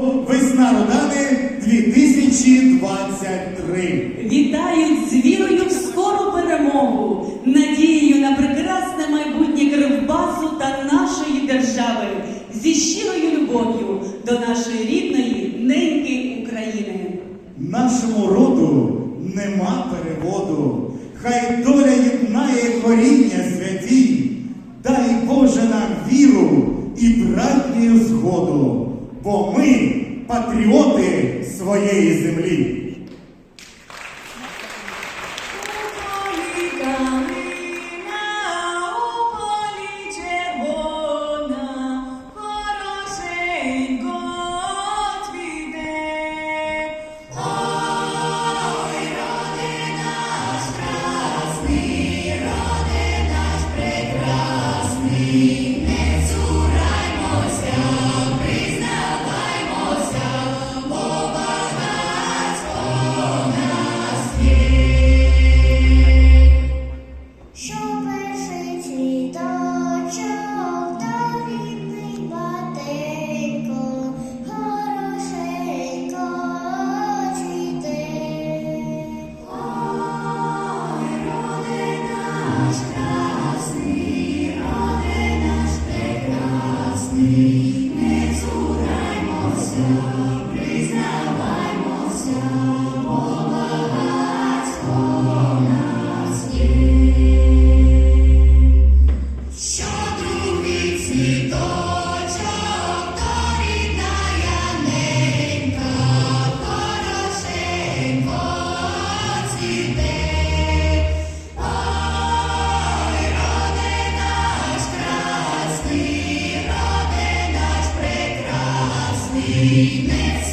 Весна Родани 2023. Вітають з вірою в скору перемогу, надією на прекрасне майбутнє Кривбасу та нашої держави, зі щирою любов'ю до нашої рідної неньки України. Нашому роду нема переводу. Хай доля єднає коріння святі, дай Боже нам віру і братню згоду, бо ми патріоти своєї землі. Прекрасний, не цураймося, признаваймося, Amen.